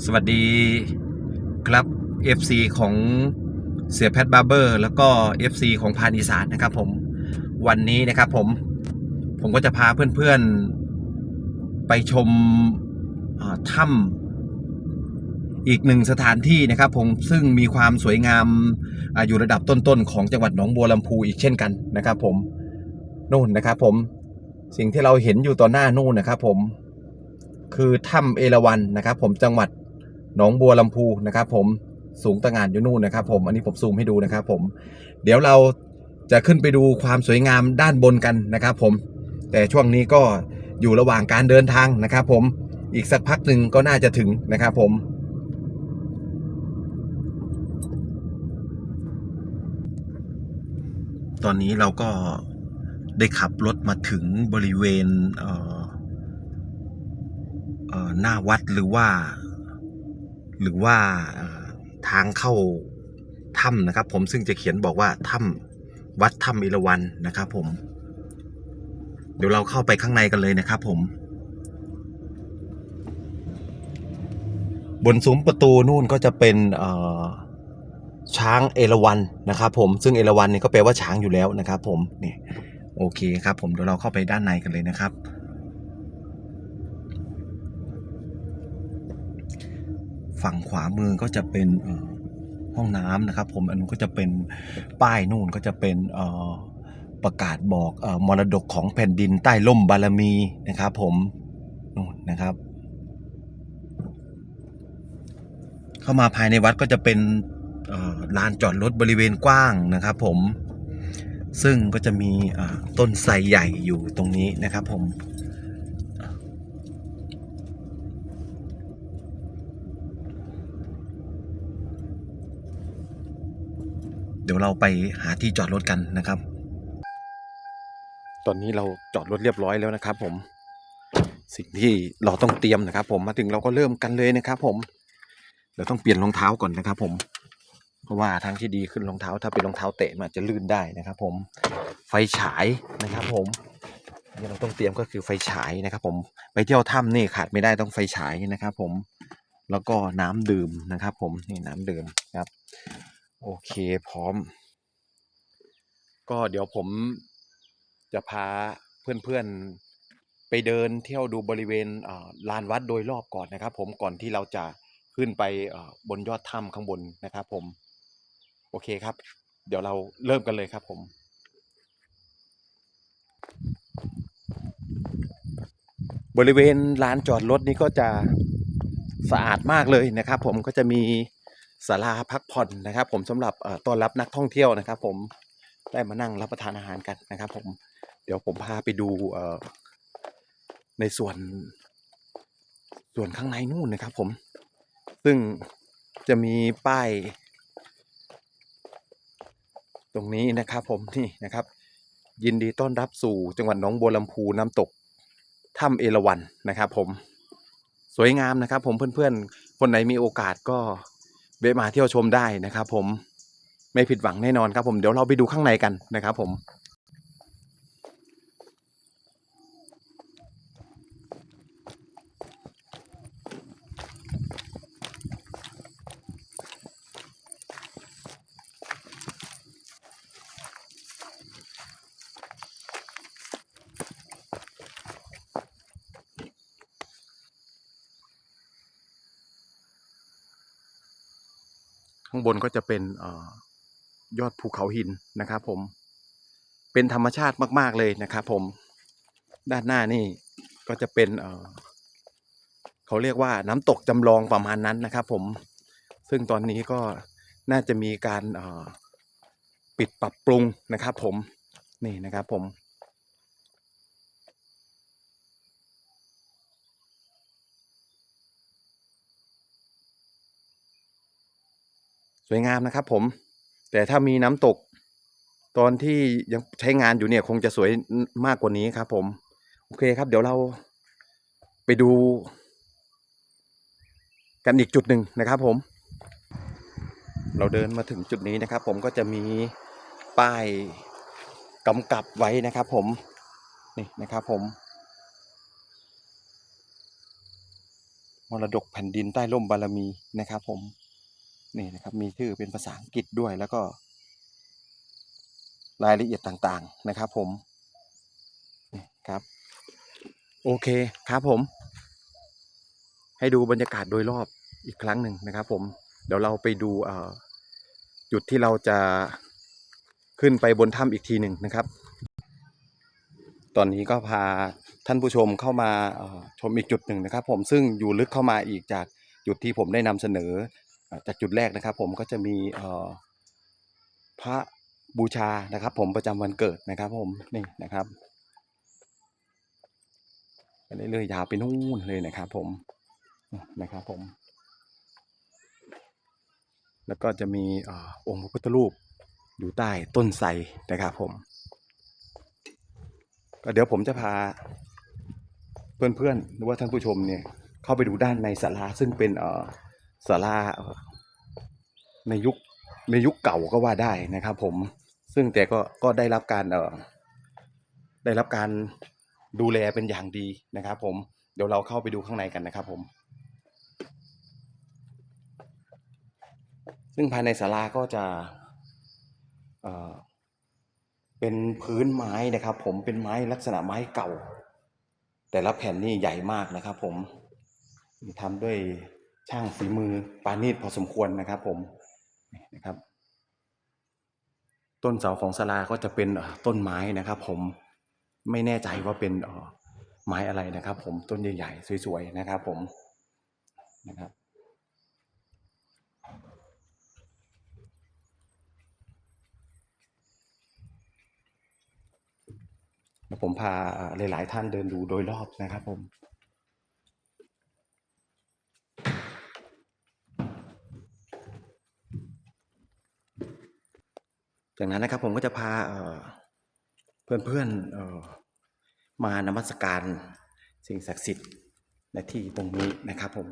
สวัสดีครับ FC ของเสียแพทบาร์เบอร์ แล้วก็ FC ของพานอีสานนะครับผมวันนี้นะครับผมผมก็จะพาเพื่อนๆ ไปชมถ้ำอีกหนึ่งสถานที่นะครับผมซึ่งมีความสวยงามออยู่ระดับต้นๆ ของจังหวัดหนองบัวลำพูอีกเช่นกันนะครับผมนู่นนะครับผมสิ่งที่เราเห็นอยู่ต่อหน้านู่นนะครับผมคือถ้ำเอราวัณนะครับผมจังหวัด หนองบัวลำพูนะครับ ผมสูงตะงานอยู่นู่นนะครับ ผมอันนี้ผมซูมให้ดูนะครับ ผม เดี๋ยวเราจะขึ้นไปดูความสวยงามด้านบนกันนะครับ ผม แต่ช่วงนี้ก็อยู่ระหว่างการเดินทางนะครับ ผมอีกสักพักหนึ่งก็น่าจะถึงนะครับผมตอนนี้เราก็ได้ขับรถมาถึงบริเวณเหน้าวัดหรือว่า หรือว่าทางเข้าถ้ำนะครับ ผมซึ่งจะเขียนบอกว่าถ้ำวัดถ้ำเอราวัณนะครับ ผม เดี๋ยวเราเข้าไปข้างในกันเลยนะครับ ผม บนซุ้มประตูนู่นก็จะเป็นช้างเอราวัณนะครับ ผมซึ่งเอราวัณนี่ก็แปลว่าช้างอยู่แล้วนะครับ ผมนี่โอเคครับ ผมเดี๋ยวเราเข้าไปด้านในกันเลยนะครับ ฝั่งขวามือก็จะเป็นห้องน้ำนะครับ ผมอันนู้นก็จะเป็นป้ายนู่นก็จะเป็นประกาศบอกอมรดกของแผ่นดินใต้ล่มบารมีนะครับ ผมนู่นนะครับ เข้ามาภายในวัดก็จะเป็นลานจอดรถบริเวณกว้างนะครับ ผมซึ่งก็จะมีต้นไทรใหญ่อยู่ตรงนี้นะครับ ผม ดี๋ยวเราไปหาที่จอดรถกันนะครับ ตอนนี้เราจอดรถเรียบร้อยแล้วนะครับ ผม สิ่งที่เราต้องเตรียมนะครับ ผมมาถึงเราก็เริ่มกันเลยนะครับ ผม เราต้องเปลี่ยนรองเท้าก่อนนะครับ ผม เพราะว่าทางที่ดีขึ้นรองเท้า ถ้าเป็นรองเท้าเตะมันจะลื่นได้นะครับ ผม ไฟฉายนะครับ ผมที่เราต้องเตรียมก็คือไฟฉายนะครับ ผมไปเที่ยวถ้ำนี่ขาดไม่ได้ต้องไฟฉายนะครับ ผมแล้วก็น้ำดื่มนะครับ ผมนี่น้ำดื่มครับ โอเคพร้อม ก็เดี๋ยวผมจะพาเพื่อนๆไปเดินเที่ยวดูบริเวณลานวัดโดยรอบก่อนนะครับ ผมก่อนที่เราจะขึ้นไปบนยอดถ้ำข้างบนนะครับ ผม โอเคครับ เดี๋ยวเราเริ่มกันเลยครับ ผมบริเวณลานจอดรถนี้ก็จะสะอาดมากเลยนะครับ ผมก็จะมี ศาลาพักผ่อนนะครับ ผมสำหรับต้อนรับนักท่องเที่ยวนะครับ ผมได้มานั่งรับประทานอาหารกันนะครับ ผมเดี๋ยวผมพาไปดูในส่วนส่วนข้างในนู่นนะครับ ผม ซึ่งจะมีป้าย ตรงนี้นะครับ ผมนี่นะครับ ยินดีต้อนรับสู่จังหวัดหนองบัวลำพูน้ำตกถ้ำเอราวัณนะครับ ผมสวยงามนะครับ ผมเพื่อนๆ คนไหนมีโอกาสก็ เวะมาเที่ยวชมได้นะครับ ผมไม่ผิดหวังแน่นอนครับผมเดี๋ยวเราไปดูข้างในกันนะครับ ผม ข้างบนก็จะเป็นอยอดภูเขาหินนะครับ ผม เป็นธรรมชาติมาก ๆเลยนะครับผม ด้านหน้านี่ก็จะเป็นเขาเรียกว่าน้ำตกจำลองประมาณนั้นนะครับ ผม ซึ่งตอนนี้ก็น่าจะมีการปิดปรับปรุงนะครับ ผม นี่นะครับผม สวยงามนะครับผม แต่ถ้ามีน้ำตก ตอนที่ยังใช้งานอยู่เนี่ย คงจะสวยมากกว่านี้ครับ ผม โอเคครับ เดี๋ยวเราไปดู กันอีกจุดหนึ่งนะครับ ผม เราเดินมาถึงจุดนี้นะครับ ผมก็จะมีป้ายกำกับไว้นะครับ ผมนี่นะครับผมมรดกแผ่นดินใต้ร่มบารมีนะครับผม นี่นะครับมีชื่อเป็นภาษาอังกฤษด้วยแล้วก็ รายละเอียดต่างๆนะครับ ผมนี่ครับ โอเคครับผม ให้ดูบรรยากาศโดยรอบอีกครั้งหนึ่งนะครับ ผมเดี๋ยวเราไปดูจุดที่เราจะขึ้นไปบนถ้ำอีกทีหนึ่งนะครับ ตอนนี้ก็พาท่านผู้ชมเข้ามาชมอีกจุดหนึ่งนะครับ ผมซึ่งอยู่ลึกเข้ามาอีกจากจุดที่ผมได้นำเสนอ จากจุดแรกนะครับ ผมก็จะมีพระบูชานะครับ ผมประจำวันเกิดนะครับ ผมนี่นะครับไปเรื่อยๆยาวไปนู่นเลยนะครับ ผมนะครับผม แล้วก็จะมีเอ่อองค์พระพุทธรูปอยู่ใต้ต้นไทรนะครับผมก็เดี๋ยวผมจะพาเพื่อนๆหรือว่าท่านผู้ชมเนี่ยเข้าไปดูด้านในศาลาซึ่งเป็นเอ่อ ศาลาในยุคในยุคเก่าก็ว่าได้นะครับ ผม ซึ่งแต่ก็ก็ได้รับการเอ่อได้รับการดูแลเป็นอย่างดีนะครับ ผม เดี๋ยวเราเข้าไปดูข้างในกันนะครับ ผม ซึ่งภายในศาลาก็จะเอ่อเป็นพื้นไม้นะครับ ผมเป็นไม้ลักษณะไม้เก่า แต่ละแผ่นนี่ใหญ่มากนะครับ ผมทำด้วย ช่างฝีมือปานีตพอสมควรนะครับ ผมนะครับ ต้นเสาของศาลาก็จะเป็นต้นไม้นะครับ ผมไม่แน่ใจว่าเป็นไม้อะไรนะครับ ผมต้นใหญ่ๆสวยๆนะครับ ผมนะครับผมพาหลาย ๆ ท่านเดินดูโดยรอบนะครับ ผม จากนั้นนะครับผมก็จะพาเอ่อเพื่อนๆมานมัสการสิ่งศักดิ์สิทธิ์ในที่ตรงนี้นะครับผม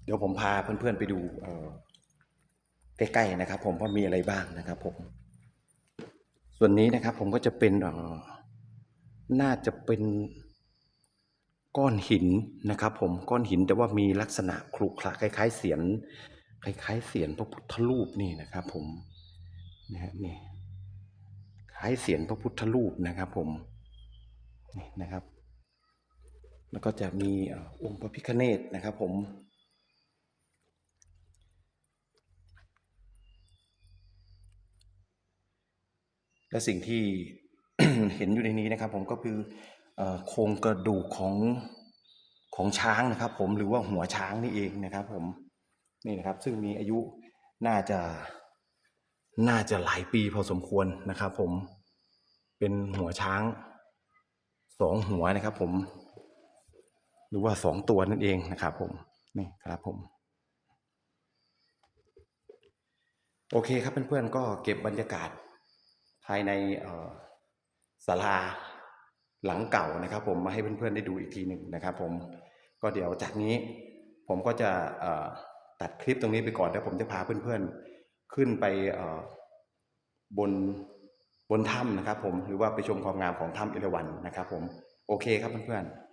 เดี๋ยวผมพาเพื่อนๆไปดูใกล้ๆนะครับ ผมว่ามีอะไรบ้างนะครับ ผม ส่วนนี้นะครับ ผมก็จะเป็นน่าจะเป็นก้อนหินนะครับ ผมก้อนหินแต่ว่ามีลักษณะครุขระคล้ายๆเสียนคล้ายๆเสียนพระพุทธรูปนี่นะครับ ผมนะฮะนี่คล้ายเสียนพระพุทธรูปนะครับ ผมนี่นะครับ แล้วก็จะมีองค์พระพิฆเนศนะครับ ผม และสิ่งที่เห็นอยู่ในนี้นะครับ ผมก็คือโครงกระดูกของของช้างนะครับ ผมหรือว่าหัวช้างนี่เองนะครับ ผมนี่นะครับ ซึ่งมีอายุน่าจะน่าจะหลายปีพอสมควรนะครับ ผมเป็นหัวช้างสองหัวนะครับ ผม หรือว่าสองตัวนั่นเองนะครับ ผมนี่ครับผม โอเคครับเพื่อนๆก็เก็บบรรยากาศ ภายในศาลาหลังเก่านะครับ ผมมาให้เพื่อนๆได้ดูอีกทีหนึ่งนะครับ ผมก็เดี๋ยวจากนี้ผมก็จะตัดคลิปตรงนี้ไปก่อนแล้วผมจะพาเพื่อนๆขึ้นไปบนบนถ้ำนะครับ ผมหรือว่าไปชมความงามของถ้ำเอราวันนะครับ ผมโอเคครับเพื่อนๆ